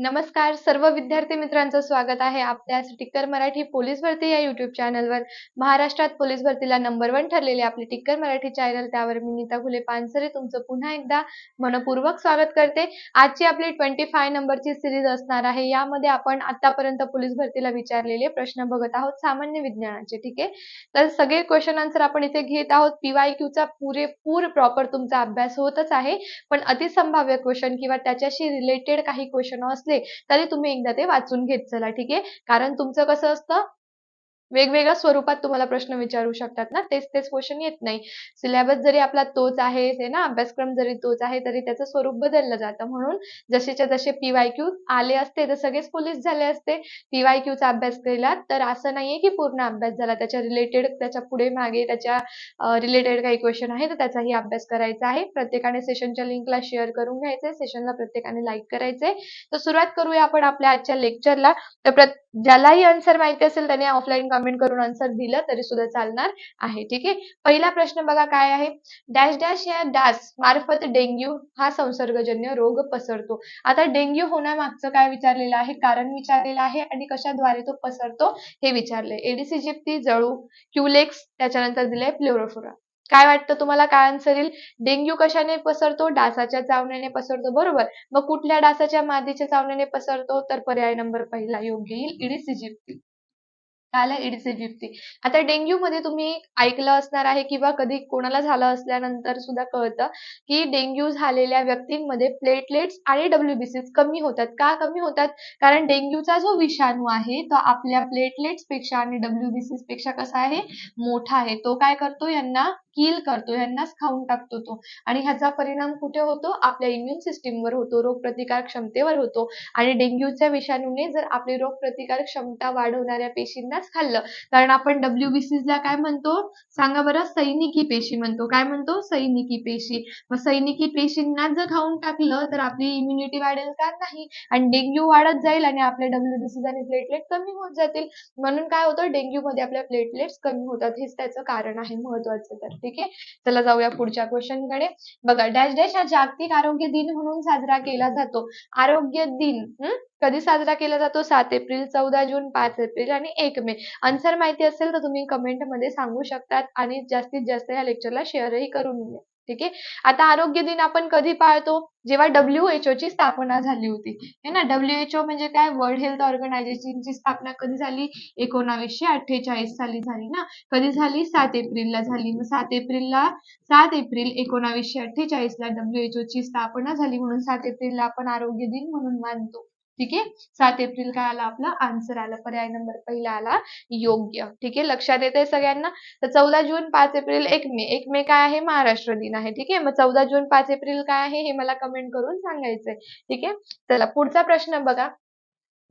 नमस्कार सर्व विद्यार्थी मित्रांचं स्वागत आहे आपल्या टिक्कर मराठी पोलीस भरती या युट्यूब चॅनलवर महाराष्ट्रात पोलीस भरतीला नंबर वन ठरलेले आपले टिक्कर मराठी चॅनल त्यावर मी नीता फुले पानसरे तुमचं पुन्हा एकदा मनपूर्वक स्वागत करते. आजची आपली ट्वेंटी फाय नंबरची सिरीज असणार आहे. यामध्ये आपण आतापर्यंत पोलीस भरतीला विचारलेले प्रश्न बघत आहोत सामान्य विज्ञानाचे ठीक आहे? तर सगळे क्वेश्चन आन्सर आपण इथे घेत आहोत. पीवाय क्यूचा पुरेपूर प्रॉपर तुमचा अभ्यास होतच आहे. पण अतिसंभाव्य क्वेश्चन किंवा त्याच्याशी रिलेटेड काही क्वेश्चन असले तरी तुम्ही एकदा ते वाचून घेत चला ठीक आहे? कारण तुमचं कसं असतं वेगवेगळ्या स्वरूपात तुम्हाला प्रश्न विचारू शकतात ना? तेच तेच क्वेश्चन येत नाही. सिलेबस जरी आपला तोच आहे ना? अभ्यासक्रम जरी तोच आहे तरी त्याचं स्वरूप बदललं जातं. म्हणून जसेच्या जसे पीवाय क्यू आले असते तर सगळेच पोलीस झाले असते. पीवायक्यूचा अभ्यास केला तर असं नाहीये की पूर्ण अभ्यास झाला. त्याच्या रिलेटेड त्याच्या पुढे मागे त्याच्या रिलेटेड काही क्वेश्चन आहे तर त्याचाही अभ्यास करायचा आहे. प्रत्येकाने सेशनच्या लिंकला शेअर करून घ्यायचंय सेशनला प्रत्येकाने लाईक करायचंय तर सुरुवात करूया आपण आपल्या आजच्या लेक्चरला तर ज्यालाही आन्सर माहिती असेल त्याने ऑफलाईन कमेंट करून आन्सर दिलं तरी सुद्धा चालणार आहे. ठीक आहे? पहिला प्रश्न बघा काय आहे? डॅश डॅश या डास मार्फत डेंग्यू हा संसर्गजन्य रोग पसरतो. आता डेंग्यू होण्यामागचं काय विचारलेलं आहे? कारण विचारलेलं आहे आणि कशाद्वारे तो पसरतो हे विचारले एडीसी जिप्ती जळू क्युलेक्स त्याच्यानंतर दिले प्लोरोफोरा काय वाटतं तुम्हाला? काय आन्सर येईल? डेंग्यू कशाने पसरतो? डासाच्या चावण्याने पसरतो. बरोबर? मग कुठल्या डासाच्या मादीच्या चावण्याने पसरतो? तर पर्याय नंबर पहिला योग्य येईल इडिस इजिप्ती आला एडिस इजिप्ती आता डेंग्यू मध्ये तुम्ही ऐकलं असणार आहे किंवा कधी कोणाला झालं असल्यानंतर सुद्धा कळतं की डेंग्यू झालेल्या व्यक्तींमध्ये प्लेटलेट्स आणि डब्ल्यूबीसी कमी होतात. का कमी होतात? कारण डेंग्यूचा जो विषाणू आहे तो आपल्या प्लेटलेट्सपेक्षा आणि डब्ल्यूबीसी पेक्षा कसा आहे? मोठा आहे. तो काय करतो? यांना किल करतो यांनाच खाऊन टाकतो तो. आणि ह्याचा परिणाम कुठे होतो? आपल्या इम्युन सिस्टीमवर होतो रोगप्रतिकार क्षमतेवर होतो. आणि डेंग्यूच्या विषाणूने जर आपली रोगप्रतिकार क्षमता वाढवणाऱ्या पेशींनाच खाल्लं कारण आपण ला काय म्हणतो? सांगा बरं सैनिकी पेशी म्हणतो. काय म्हणतो? सैनिकी पेशी. मग सैनिकी पेशींना जर खाऊन टाकलं तर आपली इम्युनिटी वाढेल का? नाही. आणि डेंग्यू वाढत जाईल आणि आपले डब्ल्यूबीसी आणि प्लेटलेट कमी होत जातील. म्हणून काय होतं? डेंग्यू मध्ये आपल्या प्लेटलेट्स कमी होतात. हेच त्याचं कारण आहे महत्वाचं तर ठीक? आहे चला जाऊया पुढच्या क्वेश्चनकडे. बघा डॅश डॅश हा जागतिक आरोग्य दिन म्हणून साजरा केला जातो. आरोग्य दिन कधी साजरा केला जातो? सात एप्रिल चौदा जून पाच एप्रिल आणि एक मे. आन्सर माहिती असेल तर तुम्ही कमेंटमध्ये सांगू शकतात आणि जास्तीत जास्त या लेक्चरला शेअरही करून घ्या. ठीक आहे? आता आरोग्य दिन आपण कधी पाळतो? जेव्हा डब्ल्यूएचओ ची स्थापना झाली होती. है ना? डब्ल्यूएचओ म्हणजे काय? वर्ल्ड हेल्थ ऑर्गनायझेशनची स्थापना कधी झाली? एकोणावीसशे अठ्ठेचाळीस साली झाली ना? कधी झाली? सात एप्रिलला झाली. मग सात एप्रिलला सात एप्रिल एकोणावीसशे अठ्ठेचाळीस ला डब्ल्यूएचओ ची स्थापना झाली म्हणून सात एप्रिलला आपण आरोग्य दिन म्हणून मानतो. ठीक आहे? सात एप्रिल काय आला आपला? आन्सर आला. पर्याय नंबर पहिला आला योग्य. ठीक आहे? लक्षात येते सगळ्यांना? तर चौदा जून पाच एप्रिल एक मे. एक मे काय आहे? महाराष्ट्र दिन आहे. ठीक आहे? मग चौदा जून पाच एप्रिल काय आहे? हे मला कमेंट करून सांगायचंय. ठीक आहे? चला पुढचा प्रश्न बघा.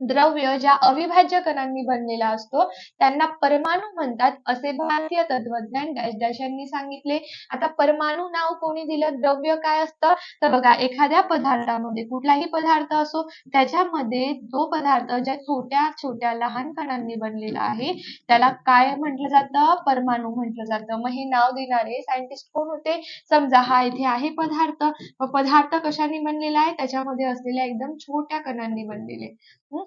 द्रव्य ज्या अविभाज्य कणांनी बनलेला असतो त्यांना परमाणू म्हणतात असे भारतीय तत्वज्ञान डॅश डॅश यांनी सांगितले. आता परमाणू नाव कोणी दिलं? द्रव्य काय असतं? तर बघा एखाद्या पदार्थामध्ये कुठलाही पदार्थ असो त्याच्यामध्ये जो पदार्थ ज्या छोट्या छोट्या लहान कणांनी बनलेला आहे त्याला काय म्हटलं जातं? परमाणू म्हटलं जातं. मग हे नाव देणारे सायंटिस्ट कोण होते? समजा हा इथे आहे पदार्थ. मग पदार्थ कशाने बनलेला आहे? त्याच्यामध्ये असलेल्या एकदम छोट्या कणांनी बनलेले.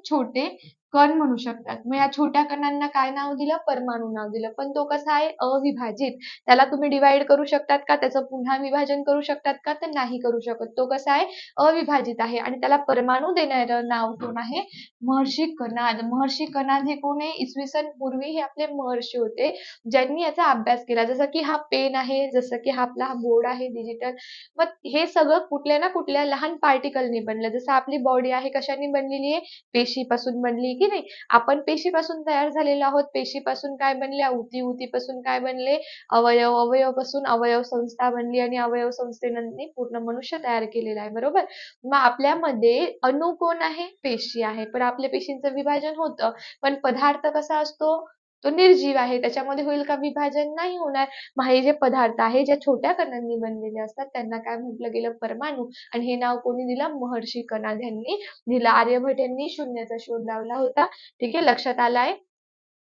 छोटे कण म्हणू शकतात. मग या छोट्या कणांना काय नाव दिलं? परमाणू नाव दिलं. पण तो कसा आहे? अविभाजित. त्याला तुम्ही डिवाइड करू शकतात का? त्याचं पुन्हा विभाजन करू शकतात का? तर नाही करू शकत. तो कसा आहे? अविभाजित आहे. आणि त्याला परमाणू देणारं नाव कोण आहे? महर्षी कनाद महर्षी कनाद हे कोण आहे? इसवी सन पूर्वी हे आपले महर्षी होते ज्यांनी याचा अभ्यास केला. जसं की हा पेन आहे जसं की हा आपला हा बोर्ड आहे डिजिटल मग हे सगळं कुठल्या ना कुठल्या लहान पार्टिकलने बनलं. जसं आपली बॉडी आहे कशाने बनलेली आहे? पेशीपासून बनली की नाही? आपण पेशीपासून तयार झालेलो आहोत. पेशीपासून काय बनले? उती उतीपासून काय बनले? अवयव अवयवपासून अवयव संस्था बनली आणि अवयव संस्थेने पूर्ण मनुष्य तयार केलेला आहे. बरोबर? मग आपल्यामध्ये अणु कोण आहे? पेशी आहे. पण आपल्या पेशींचं विभाजन होतं. पण पदार्थ कसा असतो? तो निर्जीव आहे. त्याच्यामध्ये होईल का विभाजन? नाही होणार. मग हे जे पदार्थ आहे ज्या छोट्या कणांनी बनलेले असतात त्यांना काय म्हटलं गेलं? परमाणू. आणि हे नाव कोणी दिलं? महर्षी कणाद यांनी दिलं. आर्यभट यांनी शून्याचा शोध लावला होता. ठीक आहे? लक्षात आलाय?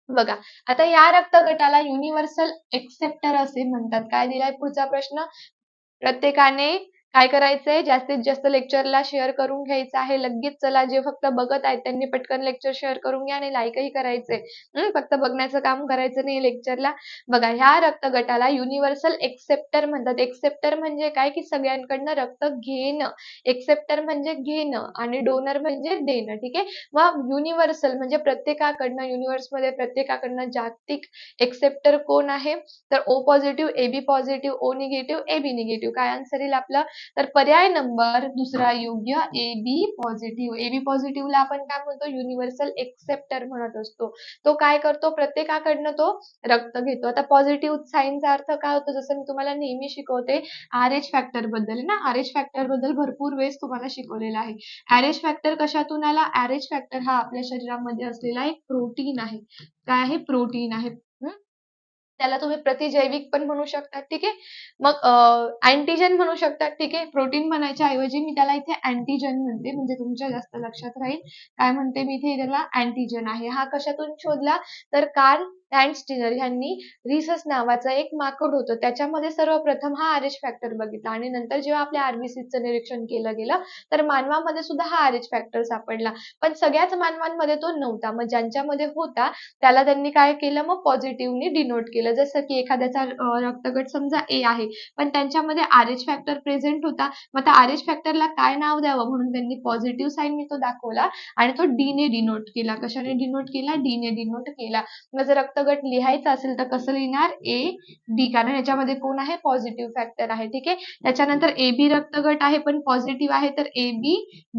बघा. आता या रक्तगटाला युनिव्हर्सल एक्सेप्टर असे म्हणतात. काय दिलाय पुढचा प्रश्न? प्रत्येकाने काय करायचंय? जास्तीत जास्त लेक्चरला शेअर करून घ्यायचं आहे. लगेच चला जे फक्त बघत आहेत त्यांनी पटकन लेक्चर शेअर करून घ्या आणि लाईकही करायचंय. फक्त बघण्याचं काम करायचं नाही लेक्चरला बघा ह्या रक्त गटाला युनिव्हर्सल एक्सेप्टर म्हणतात. एक्सेप्टर म्हणजे काय? की सगळ्यांकडनं रक्त घेणं. एक्सेप्टर म्हणजे घेणं आणि डोनर म्हणजे देणं ठीक आहे? मग युनिव्हर्सल म्हणजे प्रत्येकाकडनं युनिव्हर्समध्ये प्रत्येकाकडनं जागतिक एक्सेप्टर कोण आहे? तर O positive A B positive O negative A B negative काय आन्सर येईल आपलं? तर पर्याय नंबर दुसरा योग्य ए बी पॉझिटिव्ह ए बी पॉझिटिव्हला आपण काय म्हणतो? युनिव्हर्सल एक्सेप्टर म्हणत असतो. तो काय करतो? प्रत्येकाकडनं तो रक्त घेतो. आता पॉझिटिव्ह साईनचा अर्थ काय होतो? जसं मी तुम्हाला नेहमी शिकवते आर एच फॅक्टरबद्दल ना? आर एच फॅक्टरबद्दल भरपूर वेळेस तुम्हाला शिकवलेला आहे. आर एच फॅक्टर कशातून आला? आर एच फॅक्टर हा आपल्या शरीरामध्ये असलेला एक प्रोटीन आहे. काय आहे? प्रोटीन आहे. त्याला तुम्ही प्रतिजैविक पण म्हणू शकता ठीक आहे? मग अँटीजन म्हणू शकता ठीक आहे? प्रोटीन म्हणायच्या ऐवजी मी त्याला इथे अँटीजन म्हणते म्हणजे तुमच्या जास्त लक्षात राहील. काय म्हणते मी इथे? त्याला अँटीजन आहे. हा कशातून शोधला? तर कार्ल स्टिनर यांनी रिसस नावाचं एक माकड होतं. त्याच्यामध्ये सर्वप्रथम हा आर एच फॅक्टर बघितला आणि नंतर जेव्हा आपल्या आरबीसीचं निरीक्षण केलं गेलं तर मानवामध्ये सुद्धा हा आर एच फॅक्टर सापडला. पण सगळ्याच मानवांमध्ये तो नव्हता. मग ज्यांच्यामध्ये होता त्याला त्यांनी काय केलं? मग पॉझिटिव्हनी डिनोट केलं. जसं की एखाद्याचा रक्तगट समजा ए आहे पण त्यांच्यामध्ये आर एच फॅक्टर प्रेझेंट होता. मग त्या आर एच फॅक्टरला काय नाव द्यावं? म्हणून त्यांनी पॉझिटिव्ह साईनने तो दाखवला आणि तो डीने डिनोट केला. कशाने डिनोट केला? डीने डिनोट केला. मग जर रक्तगट लिहायचा असेल तर कसं लिहिणार? ए डी कारण याच्यामध्ये कोण आहे? पॉझिटिव्ह फॅक्टर आहे. ठीक आहे? त्याच्यानंतर ए बी रक्तगट आहे पण पॉझिटिव्ह आहे तर ए बी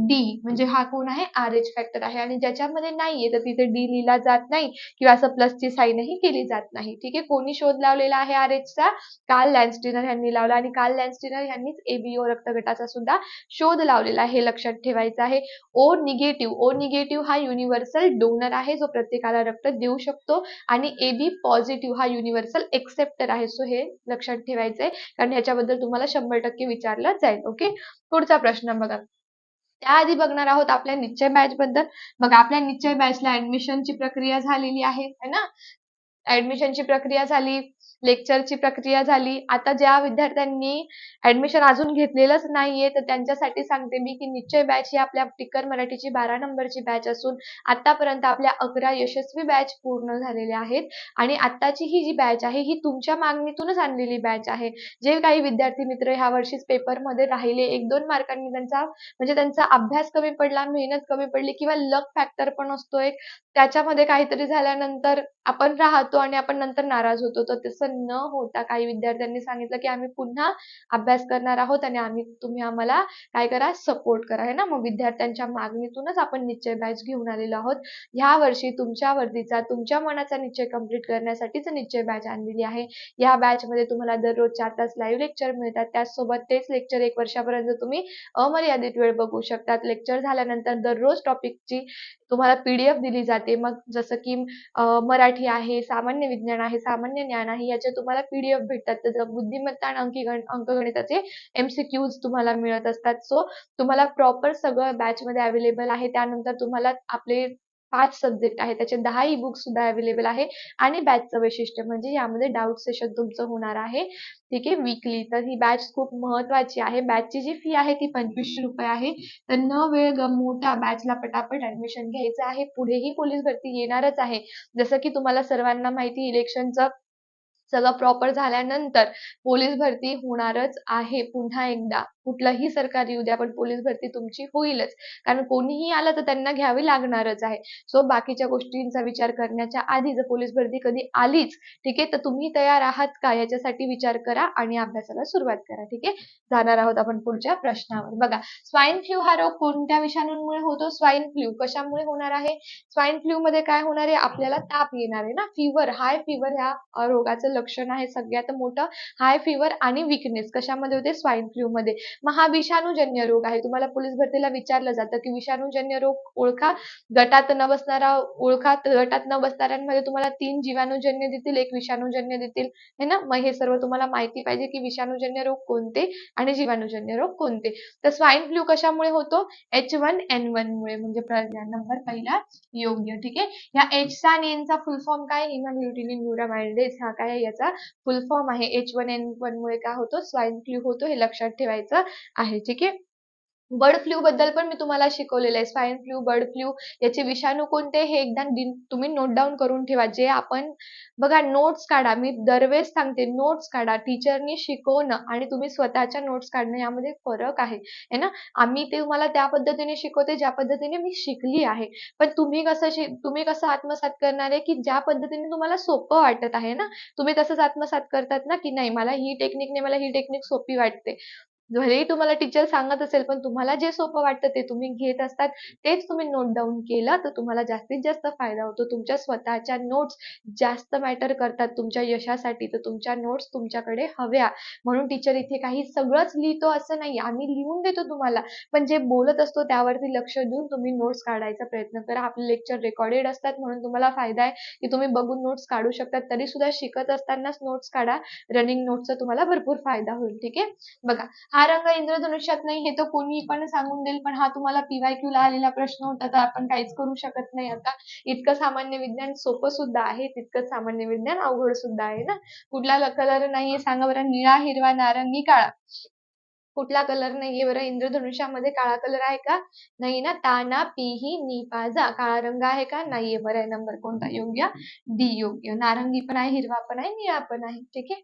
डी म्हणजे हा कोण आहे? आर एच फॅक्टर आहे. आणि ज्याच्यामध्ये नाहीये तर तिथे डी लिहिला जात नाही किंवा असं प्लसची साईनही केली जात नाही. ठीक आहे? कोणी शोध लावलेला आहे आर चा? काल लॅन्स्टिनर यांनी लावला. आणि काल लॅन्स्टिनर यांनीच एबीओ रक्तगटाचा सुद्धा शोध लावलेला आहे. हे लक्षात ठेवायचं आहे. ओ निगेटिव्ह ओ निगेटिव्ह हा युनिव्हर्सल डोनर आहे. जो प्रत्येकाला रक्त देऊ शकतो. आणि ए बी पॉझिटिव्ह हा युनिव्हर्सल एक्सेप्टर आहे. सो हे लक्षात ठेवायचं आहे कारण ह्याच्याबद्दल तुम्हाला शंभर टक्के विचारलं जाईल. ओके पुढचा प्रश्न बघा. त्याआधी बघणार आहोत आपल्या निश्चय बॅच बद्दल. बघा आपल्या निश्चय बॅचला ऍडमिशनची प्रक्रिया झालेली आहे. है ना? ऍडमिशनची प्रक्रिया झाली लेक्चरची प्रक्रिया झाली. आता ज्या विद्यार्थ्यांनी ऍडमिशन अजून घेतलेलंच नाहीये तर त्यांच्यासाठी सांगते मी की निश्चय बॅच ही आपल्या टिक्कर मराठीची बारा नंबरची बॅच असून आतापर्यंत आपल्या अकरा यशस्वी बॅच पूर्ण झालेल्या आहेत. आणि आत्ताची ही जी बॅच आहे ही तुमच्या मागणीतूनच आणलेली बॅच आहे. जे काही विद्यार्थी मित्र ह्या वर्षीच पेपरमध्ये राहिले एक दोन मार्कांनी त्यांचा म्हणजे त्यांचा अभ्यास कमी पडला मेहनत कमी पडली किंवा लक फॅक्टर पण असतो एक त्याच्यामध्ये काहीतरी झाल्यानंतर आपण राहतो आणि आपण नंतर नाराज होतो. तर तसं न होता काही विद्यार्थ्यांनी सांगितलं की आम्ही पुन्हा अभ्यास करणार आहोत आणि आम्ही तुम्ही आम्हाला काय करा सपोर्ट करा है ना? मग विद्यार्थ्यांच्या मागणीतूनच आपण निश्चय बॅच घेऊन आलेलो आहोत. ह्या वर्षी तुमच्या वर्दीचा तुमच्या मनाचा निश्चय कंप्लीट करण्यासाठीच निश्चय बॅच आणलेली आहे. या बॅच मध्ये तुम्हाला दररोज चार तास लाईव्ह लेक्चर मिळतात. त्याचसोबत तेच लेक्चर एक वर्षापर्यंत तुम्ही अमर्यादित वेळ बघू शकतात. लेक्चर झाल्यानंतर दररोज टॉपिकची तुम्हाला पीडीएफ दिली जाते. मग जसं की मराठी आहे सामान्य विज्ञान आहे सामान्य ज्ञान आहे याचे तुम्हाला पीडीएफ भेटतात. तर बुद्धिमत्ता आणि अंकीगण अंकगणिताचे एमसीक्यूज तुम्हाला मिळत असतात. सो तुम्हाला प्रॉपर सगळं बॅच मध्ये अवेलेबल आहे. त्यानंतर तुम्हाला आपले पाच सब्जेक्ट आहे त्याचे दहा ई बुक सुद्धा अवेलेबल आहे. आणि बॅचचं वैशिष्ट्य म्हणजे यामध्ये डाऊट सेशन तुमचं होणार आहे. ठीक आहे? वीकली तर ही बॅच खूप महत्वाची आहे. बॅचची जी फी आहे ती पंचवीसशे रुपये आहे. तर न वेळ गमवता बॅचला पटापट ऍडमिशन घ्यायचं आहे. पुढेही पोलीस भरती येणारच आहे. जसं की तुम्हाला सर्वांना माहिती इलेक्शनचं सगळं प्रॉपर झाल्यानंतर पोलीस भरती होणारच आहे पुन्हा एकदा. कुठलंही सरकार येऊ द्या पण पोलीस भरती तुमची होईलच. कारण कोणीही आलं तर त्यांना घ्यावी लागणारच आहे. सो बाकीच्या गोष्टींचा विचार करण्याच्या आधी जर पोलीस भरती कधी आलीच ठीक आहे तर तुम्ही तयार आहात का? याच्यासाठी विचार करा आणि अभ्यासाला सुरुवात करा ठीक आहे? जाणार आहोत आपण पुढच्या प्रश्नावर. बघा स्वाईन फ्लू हा रोग कोणत्या विषाणूंमुळे होतो? स्वाईन फ्लू कशामुळे होणार आहे? स्वाईन फ्लू मध्ये काय होणार आहे? आपल्याला ताप येणार आहे ना? फिवर हाय फिवर ह्या रोगाचं लक्षण आहे सगळ्यात मोठं. हाय फिवर आणि विकनेस कशामध्ये होते? स्वाईन फ्लू मध्ये. मग हा विषाणूजन्य रोग आहे. तुम्हाला पोलीस भरतीला विचारलं जातं की विषाणूजन्य रोग ओळखा गटात न बसणारा ओळखा गटात न बसणाऱ्यांमध्ये तुम्हाला तीन जीवाणूजन्य देतील एक विषाणूजन्य देतील. है ना? मग हे सर्व तुम्हाला माहिती पाहिजे की विषाणूजन्य रोग कोणते आणि जीवाणूजन्य रोग कोणते. तर स्वाईन फ्लू कशामुळे होतो? एच वन एन वन मुळे म्हणजे नंबर पहिला योग्य. ठीक आहे? या एच चा आणि N चा फुल फॉर्म काय? हिमोग्लुटिनिन न्यूरामायडेज हा काय? याचा फुल फॉर्म आहे. एच वन एन वन मुळे काय होतो? स्वाईन फ्लू होतो हे लक्षात ठेवायचं. आहे ठीक आहे? बर्ड फ्लू बद्दल पण मी तुम्हाला शिकवलेलं आहे. स्वाईन फ्लू बर्ड फ्लू याचे विषाणू कोणते हे एकदा तुम्ही नोट डाऊन करून ठेवा. जे आपण बघा नोट्स काढा. मी दरवेळेस सांगते नोट्स काढा. टीचरनी शिकवणं आणि तुम्ही स्वतःच्या नोट्स काढणं यामध्ये फरक आहे. है ना? आम्ही ते तुम्हाला त्या पद्धतीने शिकवते ज्या पद्धतीने मी शिकली आहे. पण तुम्ही कसं तुम्ही कसं आत्मसात करणार आहे की ज्या पद्धतीने तुम्हाला सोपं वाटत आहे ना? तुम्ही तसंच आत्मसात करतात ना की नाही मला ही टेक्निकने मला ही टेक्निक सोपी वाटते. भलेही तुम्हाला टीचर सांगत असेल पण तुम्हाला जे सोपं वाटतं ते तुम्ही घेत असतात. तेच तुम्ही नोट डाऊन केलं तर तुम्हाला जास्तीत जास्त फायदा होतो. तुमच्या स्वतःच्या नोट्स जास्त मॅटर करतात तुमच्या यशासाठी तर तुमच्या नोट्स तुमच्याकडे हव्या. म्हणून टीचर इथे काही सगळंच लिहितो असं नाही. आम्ही लिहून देतो तुम्हाला पण जे बोलत असतो त्यावरती लक्ष देऊन तुम्ही नोट्स काढायचा प्रयत्न करा. आपले लेक्चर रेकॉर्डेड असतात म्हणून तुम्हाला फायदा आहे की तुम्ही बघून नोट्स काढू शकतात. तरी सुद्धा शिकत असतानाच नोट्स काढा. रनिंग नोट्सचा तुम्हाला भरपूर फायदा होईल ठीक आहे? बघा हा रंग इंद्रधनुष्यात नाही हे तर कोणी पण सांगून देईल पण हा तुम्हाला पीवायक्यू ला आलेला प्रश्न होता तर आपण काहीच करू शकत नाही आता. इतकं सामान्य विज्ञान सोपं सुद्धा आहे तितकंच सामान्य विज्ञान अवघड सुद्धा आहे ना. कुठला कलर नाहीये सांगा बरं निळा हिरवा नारंगी काळा. कुठला कलर नाहीये बरं इंद्रधनुष्यामध्ये काळा कलर आहे का? नाही ना. ताना पिही निपाजा काळा रंग आहे का? नाहीये. बरं नंबर कोणता? योग्य? डी योग्य. नारंगी पण आहे हिरवा पण आहे निळा पण आहे. ठीक आहे?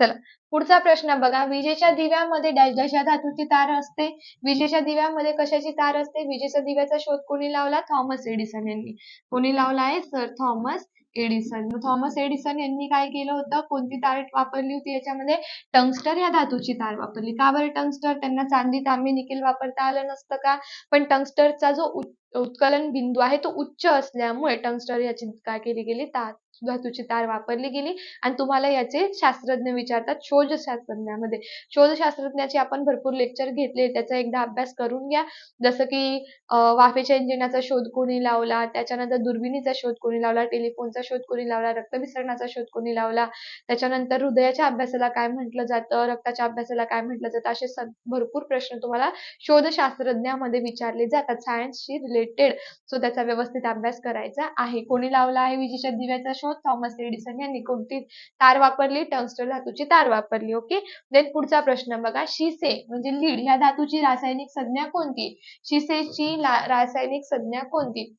चला. पुढचा प्रश्न बघा. विजेच्या दिव्यामध्ये डॅश डॅश या धातूची तार असते. विजेच्या दिव्यामध्ये कशाची तार असते? विजेच्या दिव्याचा शोध कोणी लावला? थॉमस एडिसन यांनी. कोणी लावला आहे? Sir Thomas Edison. Thomas Edison यांनी काय केलं होतं? कोणती तार वापरली होती? याच्यामध्ये टंगस्टर या धातूची तार वापरली. का बरं टंगस्टर? त्यांना चांदी तांबे निकेल वापरता आलं नसतं का? पण टंगस्टरचा जो उत्कलन बिंदू आहे तो उच्च असल्यामुळे टंगस्टर याची काय केली गेली? तार धातूची तार वापरली गेली. आणि तुम्हाला याचे शास्त्रज्ञ विचारतात शोध शास्त्रज्ञामध्ये शोध शास्त्रज्ञाचे आपण भरपूर लेक्चर घेतले. त्याचा एकदा अभ्यास करून घ्या. जसं की वाफेच्या इंजिनाचा शोध कोणी लावला? त्याच्यानंतर दुर्बिणीचा शोध कोणी लावला? टेलिफोनचा शोध कोणी लावला? रक्तविसरणाचा शोध कोणी लावला? त्याच्यानंतर हृदयाच्या अभ्यासाला काय म्हटलं जातं? रक्ताच्या अभ्यासाला काय म्हटलं जातं? असे भरपूर प्रश्न तुम्हाला शोधशास्त्रज्ञामध्ये विचारले जातात. सायन्सशी रिलेटेड रिलेटेड सो त्याचा व्यवस्थित अभ्यास करायचा आहे. कोणी लावला आहे विजेच्या दिव्याचा शोध? थॉमस एडिसन यांनी. कोणती तार वापरली? टंगस्टर धातूची तार वापरली. ओके? देन पुढचा प्रश्न बघा. शिसे म्हणजे लीड ह्या धातूची रासायनिक संज्ञा कोणती? शिसेची रासायनिक संज्ञा कोणती?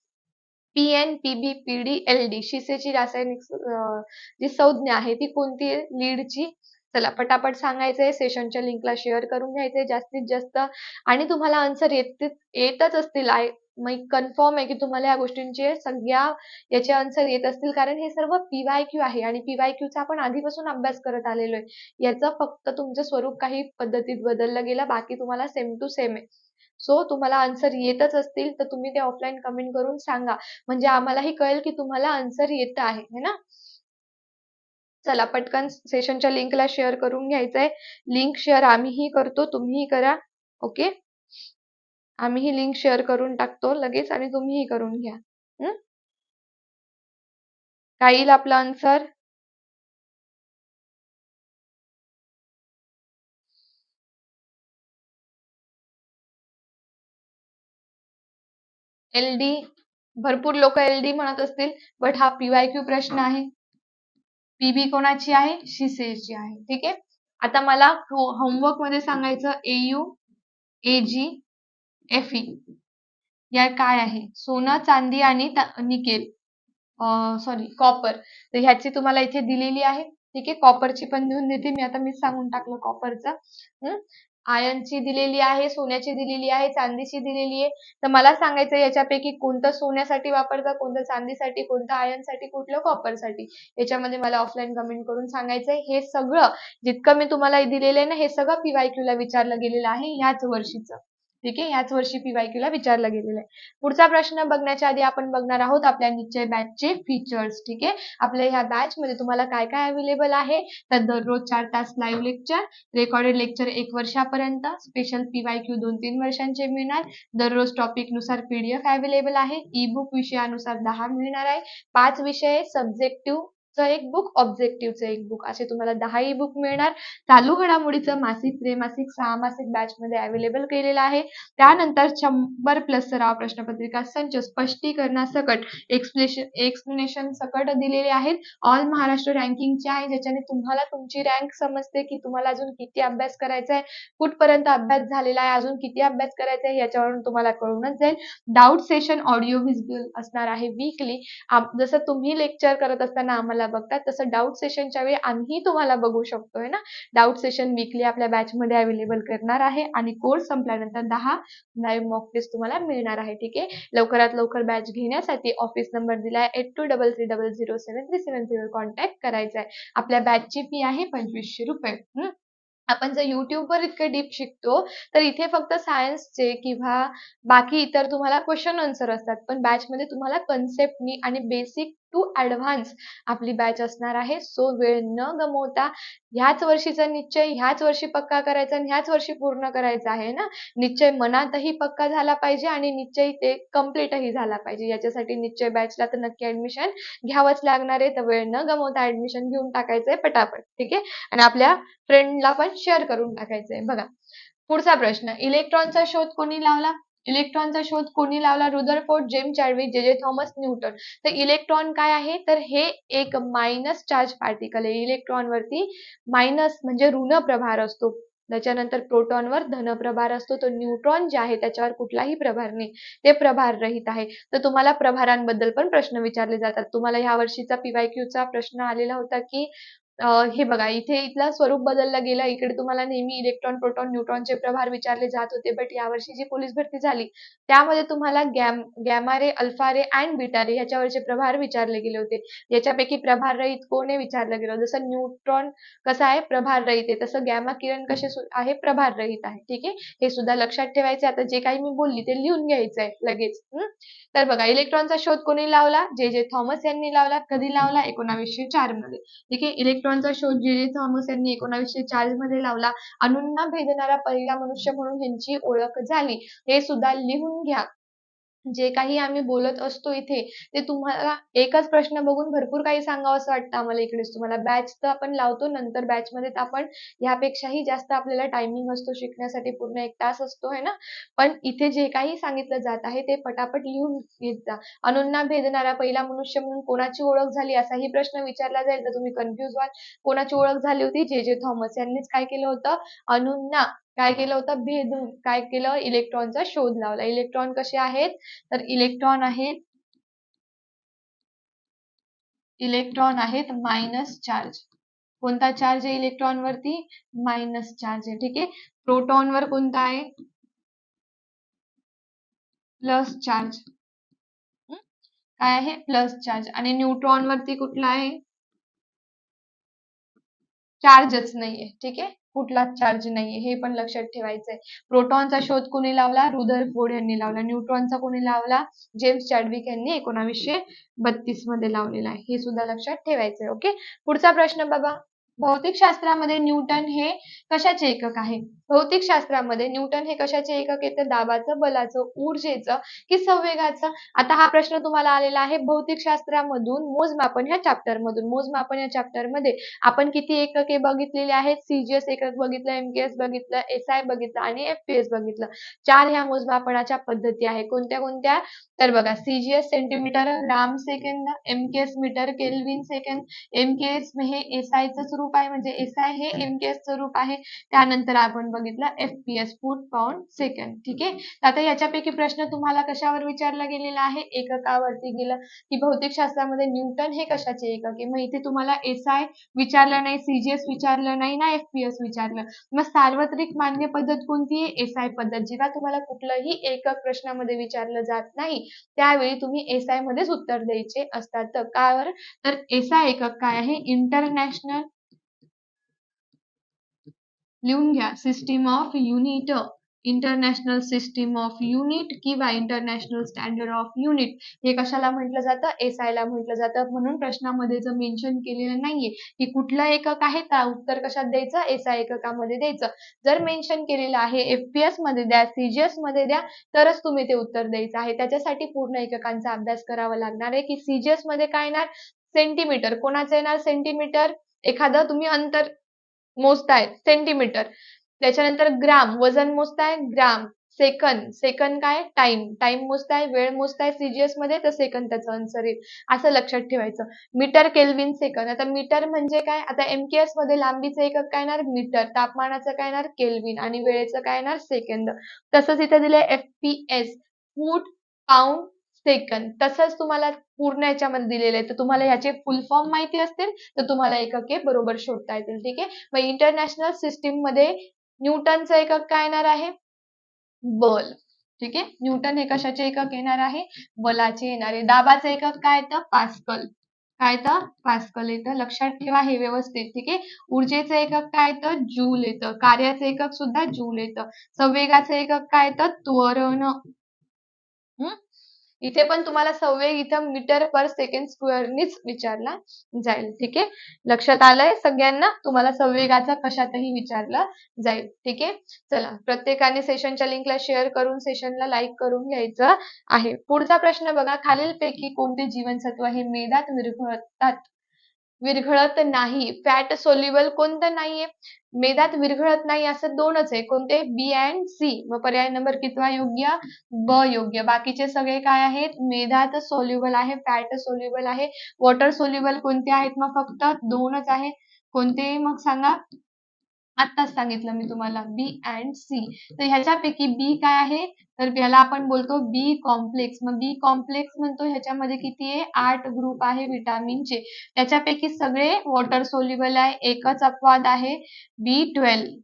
PN PB PD L D शिसेची रासायनिक जी संज्ञा आहे ती कोणती आहे? लीडची. चला पटापट सांगायचंय सेशनच्या लिंकला शेअर करून घ्यायचंय जास्तीत जास्त. आणि तुम्हाला आन्सर येत येतच असतील. मग कन्फर्म आहे की तुम्हाला या गोष्टींचे सगळ्या याचे आन्सर येत असतील. कारण हे सर्व पीवाय क्यू आहे आणि पीवाय क्यूचा आपण आधीपासून अभ्यास करत आलेलो आहे. याचं फक्त तुमचं स्वरूप काही पद्धतीत बदललं गेलं बाकी तुम्हाला सेम टू सेम आहे. सो तुम्हाला आन्सर येतच असतील तर तुम्ही ते ऑफलाईन कमेंट करून सांगा. म्हणजे आम्हालाही कळेल की तुम्हाला आन्सर येत आहे ना? चला पटकन सेशनच्या लिंकला शेअर करून घ्यायचंय. लिंक शेअर आम्हीही करतो तुम्हीही करा. ओके आम्हीही लिंक शेअर करून टाकतो लगेच आणि तुम्हीही करून घ्या. काय येईल आपला आन्सर एल डी भरपूर लोक एल डी म्हणत असतील बट हा पीवायक्यू प्रश्न आहे. पीबी कोणाची आहे? शिसेची आहे. ठीक आहे? आता मला होमवर्कमध्ये सांगायचं एयू एजी एफ या काय आहे? सोनं चांदी आणि निकेल. सॉरी कॉपर तर ह्याची तुम्हाला इथे दिलेली आहे. ठीक आहे? कॉपरची पण देऊन देते. मी आता मी सांगून टाकलं कॉपरचं आयनची दिलेली आहे सोन्याची दिलेली आहे चांदीची दिलेली आहे. तर मला सांगायचं याच्यापैकी कोणतं सोन्यासाठी वापरतं कोणतं चांदीसाठी कोणतं आयनसाठी कुठलं कॉपरसाठी याच्यामध्ये मला ऑफलाईन कमेंट करून सांगायचंय. हे सगळं जितकं मी तुम्हाला दिलेलं आहे ना हे सगळं पीवायक्यू ला विचारलं गेलेलं आहे ह्याच वर्षीचं. ठीक आहे? याच वर्षी पीवायक्यू ला विचारला गेलेला आहे. पुढचा प्रश्न बघण्याच्या आधी आपण बघणार आहोत आपल्या निश्चय बॅचचे फीचर्स ठीक आहे? आपल्या ह्या बॅच मध्ये तुम्हाला काय काय अवेलेबल आहे? तर दररोज चार तास लाईव्ह लेक्चर रेकॉर्डेड लेक्चर एक वर्षापर्यंत स्पेशल पीवायक्यू दोन तीन वर्षांचे मिळणार. दररोज टॉपिकनुसार पीडीएफ अवेलेबल आहे. ई बुक विषयानुसार दहा मिळणार आहे. पाच विषय सब्जेक्टिव्ह एक बुक ऑब्जेक्टिव्हचं एक बुक असे तुम्हाला दहा ई बुक मिळणार. चालू घडामोडीचं मासिक त्रैमासिक सहामासिक बॅच मध्ये अवेलेबल केलेलं आहे. त्यानंतर शंभर प्लस सराव प्रश्नपत्रिका संच स्पष्टीकरणासकट एक्सप्लेशन एक्सप्लेनेशन सकट दिलेले आहेत. ऑल महाराष्ट्र रँकिंगचे आहे ज्याच्याने तुम्हाला तुमची रँक समजते की तुम्हाला अजून किती अभ्यास करायचा आहे कुठपर्यंत अभ्यास झालेला आहे अजून किती अभ्यास करायचा आहे याच्यावरून तुम्हाला कळूनच जाईल. डाऊट सेशन ऑडिओ व्हिज्युअल असणार आहे वीकली जसं तुम्ही लेक्चर करत असताना आम्हाला बघतात तसं डाऊट सेशनच्या वेळी आम्ही तुम्हाला बघू शकतोय ना. डाऊट सेशन वीकली आपल्या बॅचमध्ये अवेलेबल करणार आहे आणि कोर्स संपल्यानंतर दहा लाईव्ह मॉक टेस्ट तुम्हाला मिळणार आहे. ठीक आहे? लवकरात लवकर बॅच घेण्यासाठी ऑफिस नंबर दिलाय eight two double three double zero seven three seven zero contact करायचा आहे आपल्या बॅचची फी आहे पंचवीसशे रुपये. आपण जर युट्यूबवर इतके डीप शिकतो तर इथे फक्त सायन्सचे किंवा बाकी इतर तुम्हाला क्वेश्चन आन्सर असतात. पण बॅच मध्ये तुम्हाला कन्सेप्टनी आणि बेसिक टू ऍडव्हान्स आपली बॅच असणार आहे. सो वेळ न गमवता ह्याच वर्षीचा निश्चय ह्याच वर्षी पक्का करायचा आणि ह्याच वर्षी पूर्ण करायचा आहे ना? निश्चय मनातही पक्का झाला पाहिजे आणि निश्चय ते कम्प्लीटही झाला पाहिजे. याच्यासाठी निश्चय बॅचला तर नक्की ऍडमिशन घ्यावंच लागणार आहे. तर वेळ न गमवता ऍडमिशन घेऊन टाकायचंय पटापट ठीक आहे? आणि आपल्या फ्रेंडला पण शेअर करून टाकायचंय. बघा पुढचा प्रश्न. इलेक्ट्रॉनचा शोध कोणी लावला? इलेक्ट्रॉनचा शोध कोणी लावला? रुदरफोर्ड जेम चॅडविक जे जे थॉमस न्यूटन. तर इलेक्ट्रॉन काय आहे? तर हे एक मायनस चार्ज पार्टिकल आहे. इलेक्ट्रॉनवरती मायनस म्हणजे ऋण प्रभार असतो. त्याच्यानंतर प्रोटॉनवर धनप्रभार असतो. तो न्यूट्रॉन जे आहे त्याच्यावर कुठलाही प्रभार नाही. ते प्रभार रहित आहे. तर तुम्हाला प्रभारांबद्दल पण प्रश्न विचारले जातात. तुम्हाला ह्या वर्षीचा पीवायक्यूचा चा प्रश्न आलेला होता की हे बघा इथे इथला स्वरूप बदललं गेलं. इकडे तुम्हाला नेहमी इलेक्ट्रॉन प्रोटॉन न्यूट्रॉनचे प्रभार विचारले जात होते बट यावर्षी जी पोलीस भरती झाली त्यामध्ये तुम्हाला game gamma ray alpha ray and beta ray ह्याच्यावरचे प्रभार विचारले गेले होते. याच्यापैकी प्रभार रहित कोण विचारलं गेलं? जसं न्यूट्रॉन कसं आहे? प्रभार रहित आहे. तसं गॅमा किरण कसे आहे? प्रभार रहित आहे. ठीक आहे? हे सुद्धा लक्षात ठेवायचे आता जे काही मी बोलली ते लिहून घ्यायचंय लगेच. तर बघा इलेक्ट्रॉनचा शोध कोणी लावला? जे जे थॉमस यांनी लावला कधी लावला? एकोणावीसशे चारमध्ये. ठीक आहे? इलेक्ट्रॉनचा शोध जे थॉमस यांनी एकोणावीसशे चाळीसमध्ये लावला. अणूंना भेदणारा पहिला मनुष्य म्हणून यांची ओळख झाली. हे सुद्धा लिहून घ्या. जे काही आम्ही बोलत असतो इथे ते तुम्हाला एकच प्रश्न बघून भरपूर काही सांगावं असं वाटतं आम्हाला इकडेच तुम्हाला बॅच तर आपण लावतो नंतर बॅच मध्ये तर आपण यापेक्षाही जास्त आपल्याला टायमिंग असतो शिकण्यासाठी पूर्ण एक तास असतो है ना? पण इथे जे काही सांगितलं जात आहे ते पटापट लिहून घेत जा. अनुन्ना भेदणारा पहिला मनुष्य म्हणून कोणाची ओळख झाली असाही प्रश्न विचारला जाईल तर तुम्ही कन्फ्युज व्हाल. कोणाची ओळख झाली होती? जे जे थॉमस यांनीच काय केलं होतं? अनुन्ना काय केलं होतं? भेदून काय केलं? इलेक्ट्रॉनचा शोध लावला. इलेक्ट्रॉन कसे आहेत? तर इलेक्ट्रॉन आहेत इलेक्ट्रॉन आहेत मायनस चार्ज. कोणता चार्ज आहे इलेक्ट्रॉन वरती मायनस चार्ज आहे. ठीक आहे? प्रोटॉन वर कोणता आहे? Plus charge. काय आहे? Plus charge. आणि न्यूट्रॉन वरती कुठला आहे? चार्जच नाहीये. ठीक आहे? कुठलाच चार्ज नाहीये. हे पण लक्षात ठेवायचंय. प्रोटॉनचा शोध कोणी लावला? रुदरफोर्ड यांनी लावला. न्यूट्रॉनचा कोणी लावला? जेम्स चॅडविक यांनी एकोणावीसशे बत्तीसमध्ये लावलेला आहे. हे सुद्धा लक्षात ठेवायचंय. ओके पुढचा प्रश्न बघा. भौतिकशास्त्रामध्ये न्यूटन हे कशाचे एकक आहे? भौतिकशास्त्रामध्ये न्यूटन हे कशाचे एकक आहे? तर दाबाचं बलाचं ऊर्जेचं की संवेगाचं? आता हा प्रश्न तुम्हाला आलेला आहे. भौतिकशास्त्रामधून मोजमापन ह्या चॅप्टर मधून मोजमापन या चॅप्टरमध्ये आपण किती एकके बघितलेले आहेत? सीजीएस एकक बघितलं एमकेएस बघितलं एस आय बघितलं आणि एफपीएस बघितलं. चार ह्या मोजमापनाच्या पद्धती आहे कोणत्या कोणत्या? तर बघा CGS centimetre gram second MKS metre kelvin second MKS हे एस च रूप आहे म्हणजे एस आय हे एमकेएस च रूप आहे. त्यानंतर आपण बघितलं एफपीएस फूट पाऊंड सेकंड ठीक आहे? आता याच्यापैकी प्रश्न तुम्हाला कशावर विचारला गेलेला आहे? एककावरती गेलं की भौतिकशास्त्रामध्ये न्यूटन हे कशाचे एकक आहे? मग इथे तुम्हाला एस आय विचारलं नाही सीजीएस विचारलं नाही ना एफपीएस विचारलं. मग सार्वत्रिक मान्य पद्धत कोणती आहे? एस आय पद्धत. जेव्हा तुम्हाला कुठलंही एकक प्रश्नामध्ये विचारलं जात नाही त्यावेळी तुम्ही एस आय मध्येच उत्तर द्यायचे असतात. तर का तर एस आय एकक काय आहे? इंटरनॅशनल लिहून घ्या. System of unit international system of unit किंवा इंटरनॅशनल स्टँडर्ड ऑफ युनिट हे कशाला म्हटलं जातं? एस आय ला म्हटलं जातं. म्हणून प्रश्नामध्ये जर मेन्शन केलेलं नाहीये की कुठलं एकक आहे का उत्तर कशात द्यायचं? एस आय एककामध्ये द्यायचं. जर मेन्शन केलेलं आहे एफपीएसमध्ये द्या सीजीएसमध्ये द्या तरच तुम्ही ते उत्तर द्यायचं आहे. त्याच्यासाठी पूर्ण एककांचा अभ्यास करावा लागणार आहे की सीजीएसमध्ये काय येणार? सेंटीमीटर कोणाचं येणार? सेंटीमीटर एखादं तुम्ही अंतर मोजताय सेंटीमीटर त्याच्यानंतर ग्राम वजन मोजताय ग्राम सेकंद. सेकंद काय? टाइम टाइम मोजताय वेळ मोजताय सीजीएसमध्ये तर सेकंद त्याचं आन्सर येईल. असं लक्षात ठेवायचं. Metre kelvin second. आता मीटर म्हणजे काय? आता एमकेएसमध्ये लांबीचं एकक काय येणार? मीटर. तापमानाचं काय येणार? केल्विन. आणि वेळेचं काय येणार? सेकंद. तसंच इथे दिलंय F P S foot pound second तसंच तुम्हाला पूर्ण याच्यामध्ये दिलेलं आहे. तर तुम्हाला ह्याचे फुल फॉर्म माहिती असतील तर तुम्हाला एकके बरोबर शोधता येतील. ठीक आहे? मग इंटरनॅशनल सिस्टीममध्ये न्यूटनचं एकक काय येणार आहे? बल. ठीक आहे? न्यूटन हे कशाचे एकक येणार आहे? बलाचे येणार आहे. दाबाचं एकक काय येतं? पास्कल. काय येतं? पास्कल येतं. लक्षात ठेवा हे व्यवस्थित. ठीक आहे? ऊर्जेचं एकक काय येतं? जूल येतं. कार्याचं एकक सुद्धा जूल येतं. संवेगाचं एकक काय येतं? त्वरण. इथे पण तुम्हाला संवेग इथं मीटर पर सेकंड स्क्वेअरनीच विचारला जाईल. ठीक आहे? लक्षात आलंय? सगळ्यांना? तुम्हाला संवेगाचा कशातही विचारला जाईल. ठीक आहे? चला प्रत्येकाने सेशनच्या लिंकला शेअर करून सेशनला लाईक करून घ्यायचं आहे. पुढचा प्रश्न बघा. खालीलपैकी कोणते जीवनसत्व हे मेदात विरघळतात? विरघळत नाही. फॅट सोल्युबल कोणतं नाहीये? मेदात विरघळत नाही असं दोनच आहे. कोणते? बी अँड सी मग पर्याय नंबर कितवा योग्य? ब योग्य. बाकीचे सगळे काय आहेत? मेदात सोल्युबल आहे फॅट सोल्युबल आहे. वॉटर सोल्युबल कोणते आहेत? मग फक्त दोनच आहे. कोणते? मग सांगा. आत्ताच सांगितलं मी तुम्हाला बी अँड सी तर ह्याच्यापैकी बी काय आहे? तर ह्याला आपण बोलतो बी कॉम्प्लेक्स मग बी कॉम्प्लेक्स म्हणतो ह्याच्यामध्ये किती आहे? आठ ग्रुप आहे विटामिनचे त्याच्यापैकी सगळे वॉटर सोल्युबल आहे. एकच अपवाद आहे बी ट्वेल्व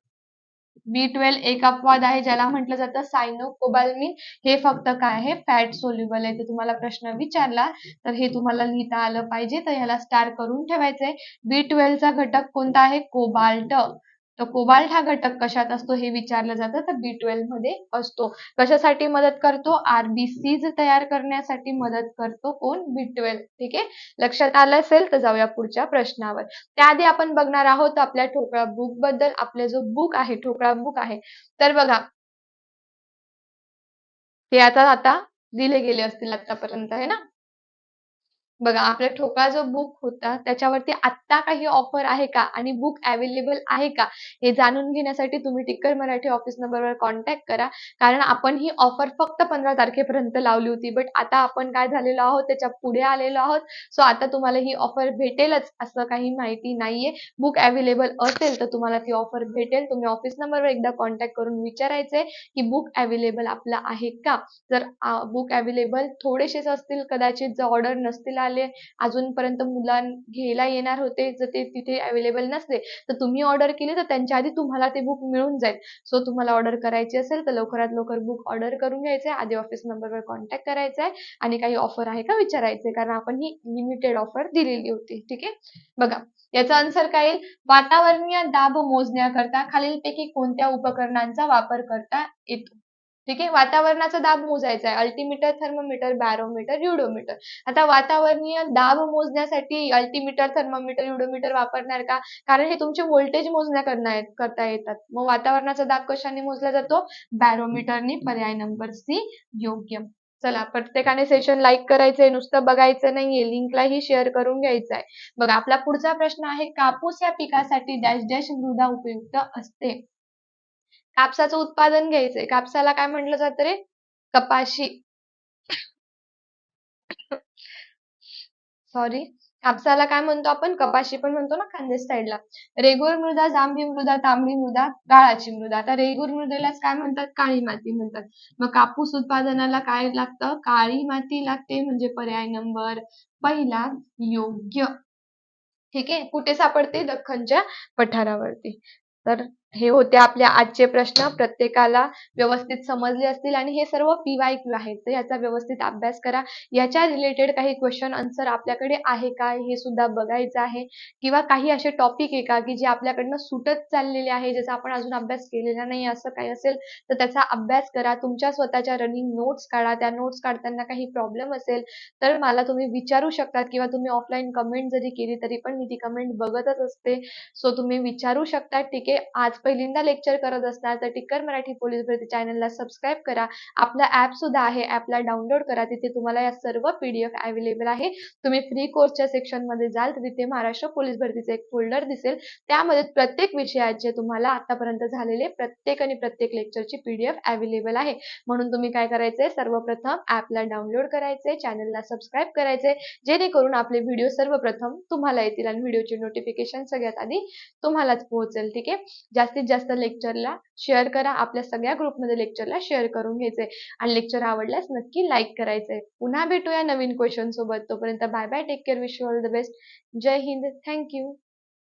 बी ट्वेल्व एक अपवाद आहे ज्याला म्हटलं जातं सायनोकोबाल्मिन हे फक्त काय आहे? फॅट सोल्युबल आहे. तर तुम्हाला प्रश्न विचारला तर हे तुम्हाला लिहिता आलं पाहिजे. तर ह्याला स्टार करून ठेवायचंय. बी ट्वेल्वचा घटक कोणता आहे? कोबाल्ट तर कोबाल्ट हा घटक कशात असतो हे विचारलं जातं. तर बी ट्वेल्वमध्ये असतो. कशासाठी मदत करतो? आरबीसीज तयार करण्यासाठी मदत करतो कोण? बी ट्वेल्व ठीक आहे? लक्षात आलं असेल तर जाऊया पुढच्या प्रश्नावर. त्याआधी आपण बघणार आहोत आपल्या ठोकळा बुकबद्दल. आपले जो बुक आहे ठोकळा बुक आहे. तर बघा. ते आता आता दिले गेले असतील आतापर्यंत आहे ना? बघा आपला ठोका जो बुक होता त्याच्यावरती आत्ता काही ऑफर आहे का? आणि बुक अवेलेबल आहे का? हे जाणून घेण्यासाठी तुम्ही टिक्कर मराठी ऑफिस नंबरवर कॉन्टॅक्ट करा. कारण आपण ही ऑफर फक्त पंधरा तारखेपर्यंत लावली होती. बट आता आपण काय झालेलो आहोत? त्याच्या पुढे आलेलो आहोत. सो आता तुम्हाला ही ऑफर भेटेलच असं काही माहिती नाहीये. बुक अवेलेबल असेल तर तुम्हाला ती ऑफर भेटेल. तुम्ही ऑफिस नंबरवर एकदा कॉन्टॅक्ट करून विचारायचंय की बुक अवेलेबल आपलं आहे का? जर बुक अवेलेबल थोडेसेच असतील कदाचित जर ऑर्डर नसतील आले अजूनपर्यंत मुलां घ्यायला येणार होते जर ते तिथे अवेलेबल नसले तर तुम्ही ऑर्डर केली तर त्यांच्या आधी तुम्हाला ते बुक मिळून जाईल. सो तुम्हाला ऑर्डर करायची असेल तर लवकरात लवकर बुक ऑर्डर करून घ्यायचं आहे आधी ऑफिस नंबरवर कॉन्टॅक्ट करायचा आहे आणि काही ऑफर आहे का विचारायचंय कारण आपण ही लिमिटेड ऑफर दिलेली होती ठीक आहे? बघा याचा आन्सर काय येईल? वातावरणीय दाब मोजण्याकरता खालीलपैकी कोणत्या उपकरणांचा वापर करता येतो? ठीक आहे? वातावरणाचा दाब मोजायचा आहे. अल्टीमीटर थर्मोमीटर बॅरोमीटर युडोमीटर आता वातावरणीय दाब मोजण्यासाठी अल्टीमीटर थर्मोमीटर युडोमीटर वापरणार का? कारण हे तुमचे व्होल्टेज मोजण्या करता येतात. मग वातावरणाचा दाब कशाने मोजला जातो? बॅरोमीटरने. पर्याय नंबर सी योग्य. चला प्रत्येकाने सेशन लाईक करायचंय नुसतं बघायचं नाहीये. लिंकलाही शेअर करून घ्यायचं आहे बघा आपला पुढचा प्रश्न आहे कापूस या पिकासाठी डॅश डॅश मृदा उपयुक्त असते. कापसाचं उत्पादन घ्यायचंय. कापसाला काय म्हटलं जातं रे? कपाशी. सॉरी कापसाला काय म्हणतो आपण? कपाशी पण म्हणतो ना खानदेश साईडला रेगूर मृदा जांभी मृदा तांबडी मृदा गाळाची मृदा. आता रेगूर मृदेलाच काय म्हणतात? काळी माती म्हणतात. मग कापूस उत्पादनाला काय लागतं? काळी माती लागते म्हणजे पर्याय नंबर पहिला योग्य. ठीक आहे? कुठे सापडते? दख्खनच्या पठारावरती. तर हे होते आपले आजचे प्रश्न. प्रत्येकाला व्यवस्थित समजले असतील आणि हे सर्व पीवाय क्यू आहेत. तर याचा व्यवस्थित अभ्यास करा. याच्या रिलेटेड काही क्वेश्चन आन्सर आपल्याकडे आहे का? हे सुद्धा बघायचं आहे. किंवा काही असे टॉपिक आहे का की जे आपल्याकडनं सुटत चाललेले आहे ज्याचा आपण अजून अभ्यास केलेला नाही असं काही असेल तर त्याचा अभ्यास करा. तुमच्या स्वतःच्या रनिंग नोट्स काढा. त्या नोट्स काढताना काही प्रॉब्लेम असेल तर मला तुम्ही विचारू शकतात किंवा तुम्ही ऑफलाईन कमेंट जरी केली तरी पण मी ती कमेंट बघतच असते. सो तुम्ही विचारू शकता. ठीक आहे. आज आज पहिल्यांदा लेक्चर करत असणार तर टिक्कर मराठी पोलीस भरती चॅनलला सबस्क्राईब करा. आपला ऍप सुद्धा आहे ऍपला डाउनलोड करा. तिथे तुम्हाला या सर्व पीडीएफ अवेलेबल आहे. तुम्ही फ्री कोर्सच्या सेक्शनमध्ये जाल तर तिथे महाराष्ट्र पोलीस भरतीचे एक फोल्डर दिसेल. त्यामध्ये प्रत्येक विषयाचे तुम्हाला आतापर्यंत झालेले प्रत्येक आणि प्रत्येक लेक्चरची पीडीएफ अवेलेबल आहे. म्हणून तुम्ही काय करायचंय सर्वप्रथम ऍपला डाउनलोड करायचे चॅनलला सबस्क्राईब करायचे जेणेकरून आपले व्हिडिओ सर्वप्रथम तुम्हाला येतील आणि व्हिडिओची नोटिफिकेशन सगळ्यात आधी तुम्हालाच पोहोचेल ठीक आहे? जास्तीत जास्त लेक्चरला शेअर करा. आपल्या सगळ्या ग्रुपमध्ये लेक्चरला शेअर करून घ्यायचे. आणि लेक्चर आवडल्यास नक्की लाईक करायचंय पुन्हा भेटूया नवीन क्वेश्चन सोबत. तोपर्यंत bye bye take care wish you all the best Jai Hind. Thank you